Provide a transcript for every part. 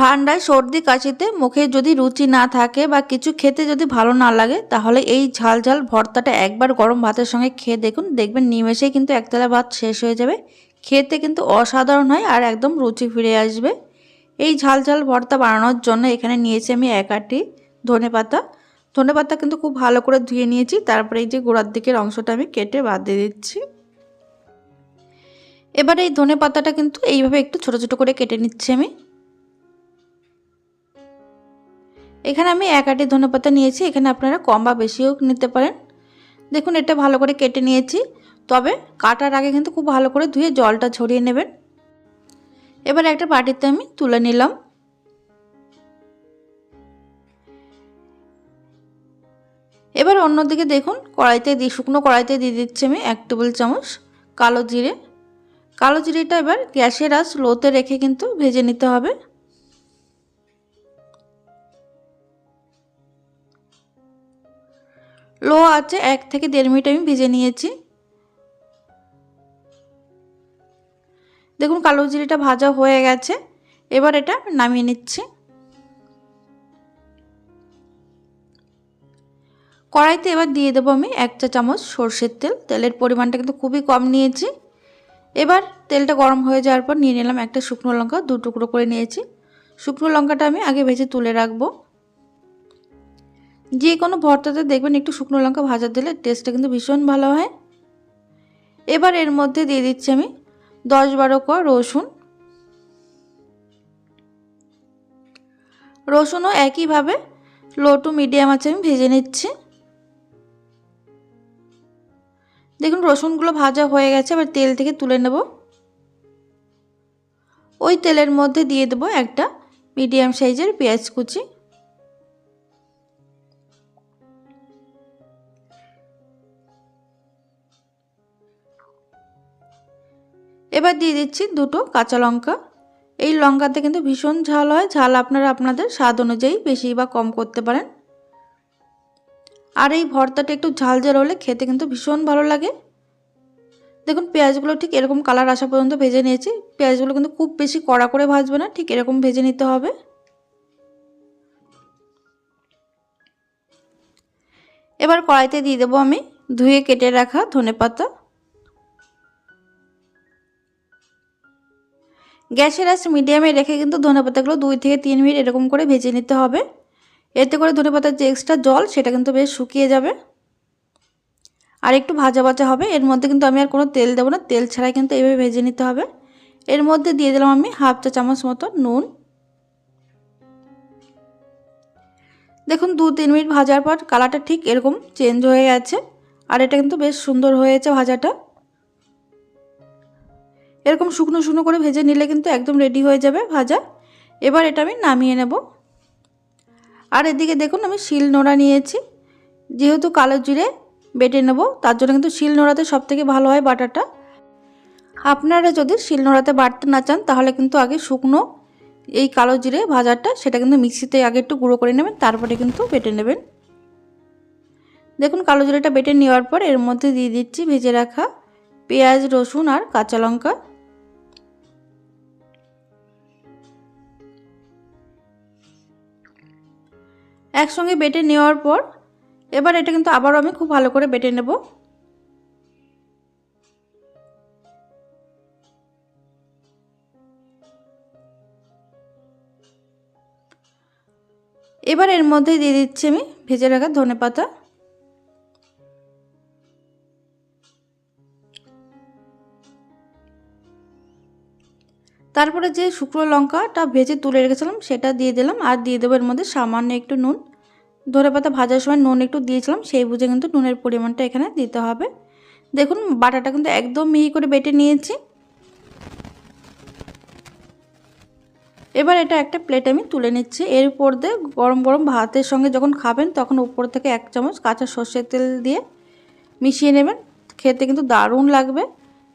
ঠান্ডায় সর্দি কাশিতে মুখে যদি রুচি না থাকে বা কিছু খেতে যদি ভালো না লাগে, তাহলে এই ঝাল ঝাল ভর্তাটা একবার গরম ভাতের সঙ্গে খেয়ে দেখুন। দেখবেন নিমেষেই কিন্তু একতলা ভাত শেষ হয়ে যাবে। খেতে কিন্তু অসাধারণ হয় আর একদম রুচি ফিরে আসবে। এই ঝাল ঝাল ভর্তা বানানোর জন্য এখানে নিয়েছি আমি এক আটি ধনে পাতা। ধনে পাতা কিন্তু খুব ভালো করে ধুয়ে নিয়েছি, তারপরে এই যে গোড়ার দিকের অংশটা আমি কেটে বাদ দিয়ে দিচ্ছি। এবার এই ধনে পাতাটা কিন্তু এইভাবে একটু ছোট ছোট করে কেটে নিচ্ছি আমি। এখানে আমি এক আটি ধনে পাতা নিয়েছি, এখানে আপনারা কম বা বেশিও নিতে পারেন। দেখুন, এটা ভালো করে কেটে নিয়েছি। তবে কাটার আগে কিন্তু খুব ভালো করে ধুয়ে জলটা ছড়িয়ে নেবেন। এবার একটা বাটিতে আমি তুলে নিলাম। এবার অন্যদিকে দেখুন, কড়াইতে দিয়ে শুকনো কড়াইতে দিয়ে দিচ্ছি আমি এক টেবিল চামচ কালো জিরে। কালো জিরেটা এবার গ্যাসের আঁচ লোতে রেখে কিন্তু ভেজে নিতে হবে। লো আছে, এক থেকে দেড় মিনিট আমি ভেজে নিয়েছি। দেখুন, কালো জিরেটা ভাজা হয়ে গেছে। এবার এটা নামিয়ে নিচ্ছি। কড়াইতে এবার দিয়ে দেবো আমি এক চা চামচ সর্ষের তেল। তেলের পরিমাণটা কিন্তু খুবই কম নিয়েছি। এবার তেলটা গরম হয়ে যাওয়ার পর নিয়ে নিলাম একটা শুকনো লঙ্কা, দু টুকরো করে নিয়েছি। শুকনো লঙ্কাটা আমি আগে ভেজে তুলে রাখব। যে কোনো ভর্তাতে দেখবেন একটু শুকনো লঙ্কা ভাজা দিলে টেস্টটা কিন্তু ভীষণ ভালো হয়। এবার এর মধ্যে দিয়ে দিচ্ছি আমি দশ বারো ক রসুন। রসুনও একইভাবে লো টু মিডিয়াম আছে আমি ভেজে নিচ্ছি। দেখুন রসুনগুলো ভাজা হয়ে গেছে, এবার তেল থেকে তুলে নেব। ওই তেলের মধ্যে দিয়ে দেবো একটা মিডিয়াম সাইজের পেঁয়াজ কুচি। এবার দিয়ে দিচ্ছি দুটো কাঁচা লঙ্কা। এই লঙ্কাতে কিন্তু ভীষণ ঝাল হয়। ঝাল আপনারা আপনাদের স্বাদ অনুযায়ী বেশি বা কম করতে পারেন। আর এই ভর্তাটা একটু ঝাল ঝাল হলে খেতে কিন্তু ভীষণ ভালো লাগে। দেখুন, পেঁয়াজগুলো ঠিক এরকম কালার আসা পর্যন্ত ভেজে নিয়েছি। পেঁয়াজগুলো কিন্তু খুব বেশি কড়া করে ভাজবে না, ঠিক এরকম ভেজে নিতে হবে। এবার কড়াইতে দিয়ে দেবো আমি ধুয়ে কেটে রাখা ধনে পাতা গ্যাসের আঁচ মিডিয়ামে রেখে কিন্তু ধনে পাতাগুলো দুই থেকে তিন মিনিট এরকম করে ভেজে নিতে হবে। এতে করে ধনে পাতার যে এক্সট্রা জল, সেটা কিন্তু বেশ শুকিয়ে যাবে। আর একটু ভাজা ভাজা হবে। এর মধ্যে কিন্তু আমি আর কোনো তেল দেবো না। তেল ছাড়াই কিন্তু এভাবে ভেজে নিতে হবে। এর মধ্যে দিয়ে দিলাম আমি হাফ চা চামচ মতো নুন। দেখুন, দু তিন মিনিট ভাজার পর কালারটা ঠিক এরকম চেঞ্জ হয়ে গেছে। আর এটা কিন্তু বেশ সুন্দর হয়েছে ভাজাটা। এরকম শুকনো শুকনো করে ভেজে নিলে কিন্তু একদম রেডি হয়ে যাবে ভাজা। এবার এটা আমি নামিয়ে নেব। আর এদিকে দেখুন আমি শিল নোড়া নিয়েছি। যেহেতু কালো জিরে বেটে নেব, তার জন্য কিন্তু শিল নোড়াতে সব থেকে ভালো হয় বাটাটা। আপনারা যদি শিল নোড়াতে বাটতে না চান, তাহলে কিন্তু আগে শুকনো এই কালো জিরে ভাজাটা, সেটা কিন্তু মিক্সিতে আগে একটু গুঁড়ো করে নেবেন, তারপরে কিন্তু বেটে নেবেন। দেখুন কালো জিরেটা বেটে নেওয়ার পর এর মধ্যে দিয়ে দিচ্ছি ভেজে রাখা পেঁয়াজ, রসুন আর কাঁচা লঙ্কা। একসঙ্গে বেটে নেওয়ার পর, এবার এটা কিন্তু আবারও আমি খুব ভালো করে বেটে নেব। এবার এর মধ্যে দিয়ে দিচ্ছি আমি ভেজে রাখা ধনে পাতা তারপরে যে শুকনো লঙ্কাটা ভেজে তুলে রেখেছিলাম, সেটা দিয়ে দিলাম। আর দিয়ে দেবো এর মধ্যে সামান্য একটু নুন। ধরে পাতা ভাজার সময় নুন একটু দিয়েছিলাম, সেই বুঝে কিন্তু নুনের পরিমাণটা এখানে দিতে হবে। দেখুন, বাটাটা কিন্তু একদম মিহি করে বেটে নিয়েছি। এবার এটা একটা প্লেট আমি তুলে নিচ্ছি। এর উপর দিয়ে গরম গরম ভাতের সঙ্গে যখন খাবেন, তখন উপর থেকে এক চামচ কাঁচা সর্ষের তেল দিয়ে মিশিয়ে নেবেন। খেতে কিন্তু দারুণ লাগবে।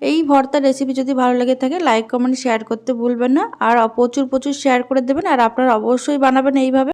এই ভর্তা রেসিপি যদি ভালো লেগে থাকে লাইক কমেন্ট শেয়ার করতে ভুলবেন না। আর প্রচুর প্রচুর শেয়ার করে দেবেন। আর আপনারা অবশ্যই বানাবেন এইভাবে।